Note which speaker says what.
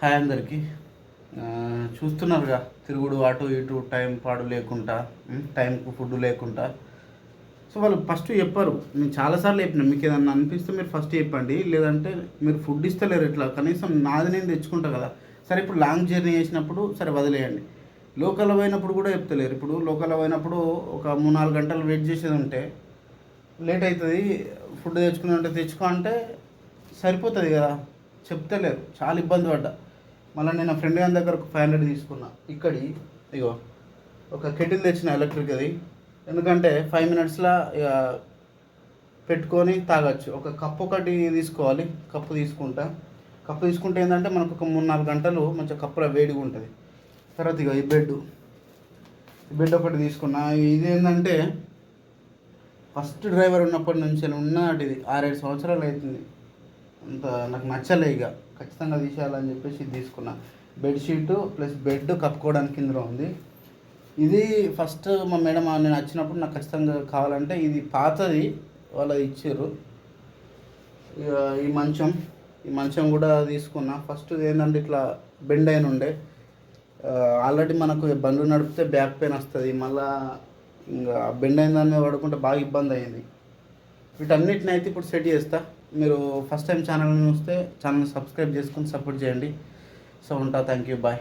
Speaker 1: Hi అందరికీ. చూస్తున్నారుగా తిరుగుడు అటు ఇటు టైం పాడు లేకుండా టైంకు ఫుడ్ లేకుండా. సో వాళ్ళు ఫస్ట్ చెప్పారు నేను చాలాసార్లు చెప్పిన మీకు ఏదన్నా అనిపిస్తే మీరు ఫస్ట్ చెప్పండి లేదంటే మీరు ఫుడ్ ఇస్తలేరు ఇట్లా కనీసం నాది నేను తెచ్చుకుంటా కదా. సరే ఇప్పుడు లాంగ్ జర్నీ చేసినప్పుడు సరే వదిలేయండి. లోకల్ పోయినప్పుడు కూడా చెప్తలేరు. ఇప్పుడు లోకల్ పోయినప్పుడు ఒక మూడు నాలుగు గంటలు వెయిట్ చేసేది ఉంటే లేట్ అవుతుంది ఫుడ్ తెచ్చుకుని ఉంటే తెచ్చుకో అంటే సరిపోతుంది కదా. చెప్తలేరు చాలా ఇబ్బంది పడ్డా. మళ్ళీ నేను నా ఫ్రెండ్ గారి దగ్గర ఒక ఫైవ్ హండ్రెడ్ తీసుకున్నా. ఇక్కడి ఇగో ఒక కెటిల్ తెచ్చిన ఎలక్ట్రిక్ అది. ఎందుకంటే ఫైవ్ మినిట్స్లో ఇక పెట్టుకొని తాగొచ్చు. ఒక కప్పు ఒకటి తీసుకోవాలి. కప్పు తీసుకుంటా. కప్పు తీసుకుంటే ఏంటంటే మనకు ఒక మూడు నాలుగు గంటలు మంచిగా కప్పులో వేడిగా ఉంటుంది. తర్వాత ఇక ఈ బెడ్ ఈ బెడ్ ఒకటి తీసుకున్నా. ఇది ఏంటంటే ఫస్ట్ డ్రైవర్ ఉన్నప్పటి నుంచి ఉన్నటిది ఆరేడు సంవత్సరాలు అవుతుంది. అంత నాకు నచ్చలే ఇక. ఖచ్చితంగా తీసేయాలని చెప్పేసి ఇది తీసుకున్నా. బెడ్షీట్ ప్లస్ బెడ్ కప్పుకోవడానికి ఇందులో ఉంది. ఇది ఫస్ట్ మా మేడం నేను వచ్చినప్పుడు నాకు ఖచ్చితంగా కావాలంటే ఇది పాతది వాళ్ళు ఇచ్చారు. ఇక ఈ మంచం ఈ మంచం కూడా తీసుకున్నా. ఫస్ట్ ఏంటంటే ఇట్లా బెండ్ అయిన ఉండే. ఆల్రెడీ మనకు బండ్లు నడిపితే బ్యాక్ పెయిన్ వస్తుంది. మళ్ళా ఇంకా బెండ్ అయిన దాన్ని పడుకుంటే బాగా ఇబ్బంది అయింది వీటన్నిటిని అయితే ఇప్పుడు సెట్ చేస్తా. మీరు ఫస్ట్ టైం ఛానల్ని చూస్తే ఛానల్ సబ్స్క్రైబ్ చేసుకొని సపోర్ట్ చేయండి. సో ఉంటా థ్యాంక్ యూ బాయ్